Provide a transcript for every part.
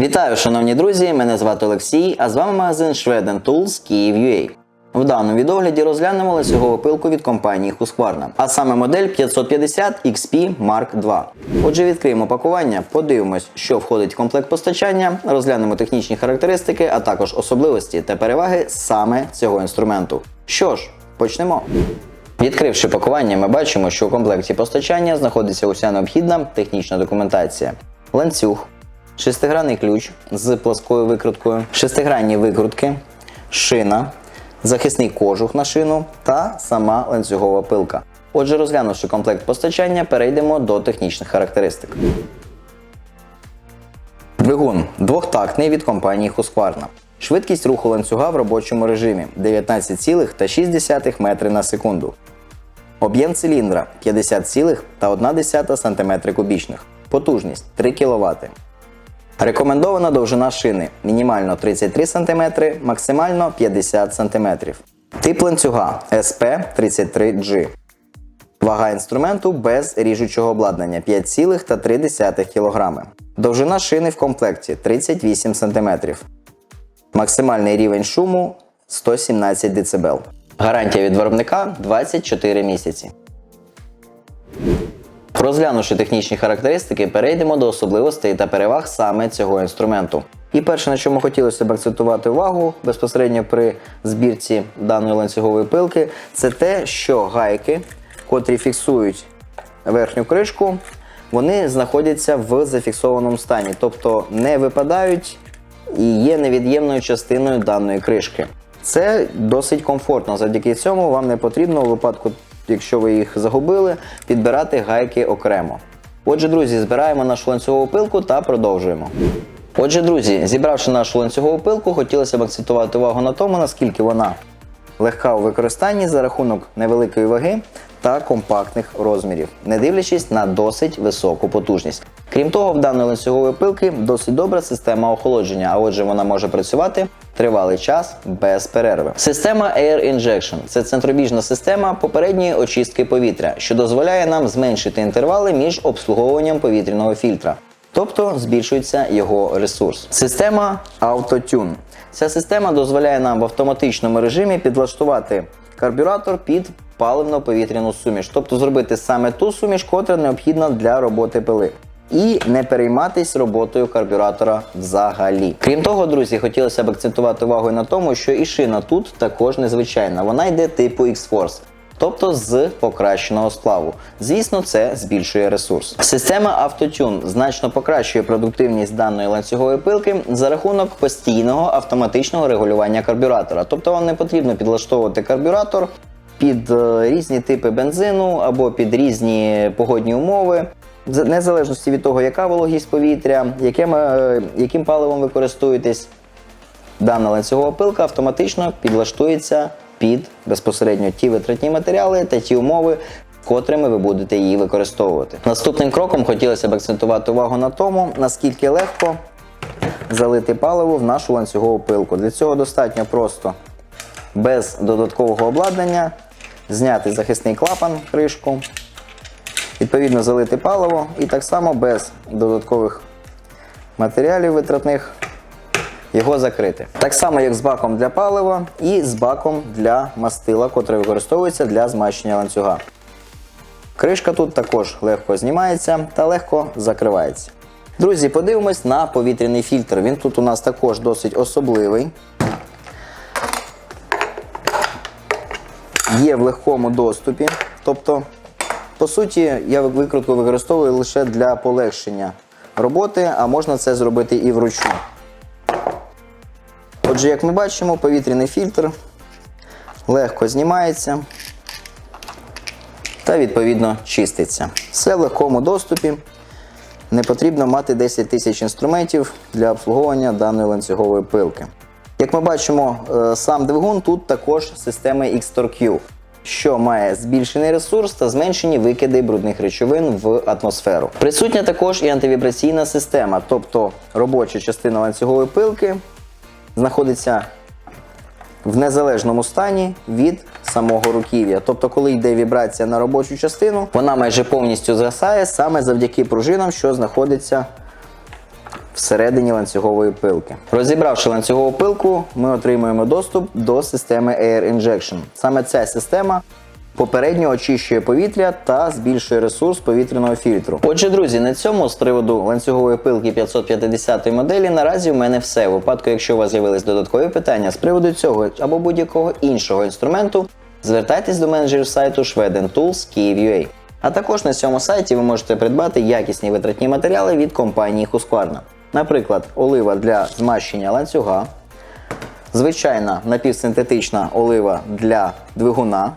Вітаю, шановні друзі! Мене звати Олексій, а з вами магазин Schweden Tools Kyiv.ua. В даному відогляді розглянемо ланцюгову пилку від компанії Husqvarna, а саме модель 550 XP Mark II. Отже, відкриємо пакування, подивимось, що входить в комплект постачання, розглянемо технічні характеристики, а також особливості та переваги саме цього інструменту. Що ж, почнемо. Відкривши пакування, ми бачимо, що у комплекті постачання знаходиться уся необхідна технічна документація. Ланцюг, шестигранний ключ з плоскою викруткою, шестигранні викрутки, шина, захисний кожух на шину та сама ланцюгова пилка. Отже, розглянувши комплект постачання, перейдемо до технічних характеристик. Двигун двохтактний від компанії Husqvarna. Швидкість руху ланцюга в робочому режимі 19,6 метри на секунду. Об'єм циліндра 50,1 см кубічних. Потужність 3 кВт. Рекомендована довжина шини мінімально 33 см, максимально 50 см. Тип ланцюга SP33G. Вага інструменту без ріжучого обладнання 5,3 кг. Довжина шини в комплекті 38 см. Максимальний рівень шуму 117 дБ. Гарантія від виробника 24 місяці. Розглянувши технічні характеристики, перейдемо до особливостей та переваг саме цього інструменту. І перше, на чому хотілося б акцентувати увагу безпосередньо при збірці даної ланцюгової пилки, це те, що гайки, котрі фіксують верхню кришку, вони знаходяться в зафіксованому стані, тобто не випадають і є невід'ємною частиною даної кришки. Це досить комфортно. Завдяки цьому вам не потрібно у випадку, якщо ви їх загубили, підбирати гайки окремо. Отже, друзі, збираємо нашу ланцюгову пилку та продовжуємо. Отже, друзі, зібравши нашу ланцюгову пилку, хотілося б акцентувати увагу на тому, наскільки вона легка у використанні за рахунок невеликої ваги та компактних розмірів, не дивлячись на досить високу потужність. Крім того, в даної ланцюгової пилки досить добра система охолодження, а отже, вона може працювати тривалий час без перерви. Система Air Injection це центробіжна система попередньої очистки повітря, що дозволяє нам зменшити інтервали між обслуговуванням повітряного фільтра. Тобто збільшується його ресурс. Система AutoTune. Ця система дозволяє нам в автоматичному режимі підлаштувати карбюратор під паливно-повітряну суміш, тобто зробити саме ту суміш, котра необхідна для роботи пили. І не перейматись роботою карбюратора взагалі. Крім того, друзі, хотілося б акцентувати увагу на тому, що і шина тут також незвичайна. Вона йде типу X-Force тобто з покращеного сплаву. Звісно, це збільшує ресурс. Система AutoTune значно покращує продуктивність даної ланцюгової пилки за рахунок постійного автоматичного регулювання карбюратора. Тобто вам не потрібно підлаштовувати карбюратор під е, різні типи бензину або під різні погодні умови. Незалежності від того, яка вологість повітря, яким, е, яким паливом ви користуєтесь, дана ланцюгова пилка автоматично підлаштується під безпосередньо ті витратні матеріали та ті умови, котрими ви будете її використовувати. Наступним кроком хотілося б акцентувати увагу на тому, наскільки легко залити паливо в нашу ланцюгову пилку. Для цього достатньо просто без додаткового обладнання зняти захисний клапан, кришку, відповідно залити паливо і так само без додаткових матеріалів витратних його закрити. Так само, як з баком для палива і з баком для мастила, котре використовується для змащення ланцюга. Кришка тут також легко знімається та легко закривається. Друзі, подивимось на повітряний фільтр. Він тут у нас також досить особливий. Є в легкому доступі. Тобто, по суті, я викрутку використовую лише для полегшення роботи, а можна це зробити і вручну. Отже, як ми бачимо, повітряний фільтр легко знімається та відповідно чиститься. Все в легкому доступі. Не потрібно мати 10 тисяч інструментів для обслуговування даної ланцюгової пилки. Як ми бачимо, е, сам двигун тут також системи X-Torque, що має збільшений ресурс та зменшені викиди брудних речовин в атмосферу. Присутня також і антивібраційна система, тобто робоча частина ланцюгової пилки знаходиться в незалежному стані від самого руків'я. Тобто, коли йде вібрація на робочу частину, вона майже повністю згасає саме завдяки пружинам, що знаходиться всередині ланцюгової пилки. Розібравши ланцюгову пилку, ми отримуємо доступ до системи Air Injection. Саме ця система попередньо очищує повітря та збільшує ресурс повітряного фільтру. Отже, друзі, на цьому з приводу ланцюгової пилки 550 моделі наразі у мене все. У випадку, якщо у вас з'явились додаткові питання з приводу цього або будь-якого іншого інструменту, звертайтесь до менеджерів сайту Schweden Kyiv.ua. А також на цьому сайті ви можете придбати якісні витратні матеріали від компанії Husqvarna. Наприклад, олива для змащення ланцюга, звичайна напівсинтетична олива для двигуна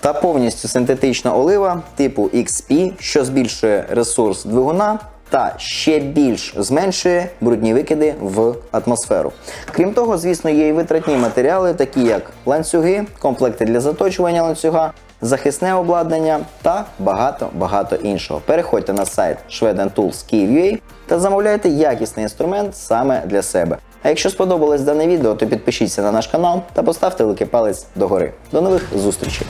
та повністю синтетична олива типу XP, що збільшує ресурс двигуна та ще більш зменшує брудні викиди в атмосферу. Крім того, звісно, є і витратні матеріали, такі як ланцюги, комплекти для заточування ланцюга, захисне обладнання та багато-багато іншого. Переходьте на сайт Schweden Tools Kyiv.ua та замовляйте якісний інструмент саме для себе. А якщо сподобалось дане відео, то підпишіться на наш канал та поставте великий палець догори. До нових зустрічей!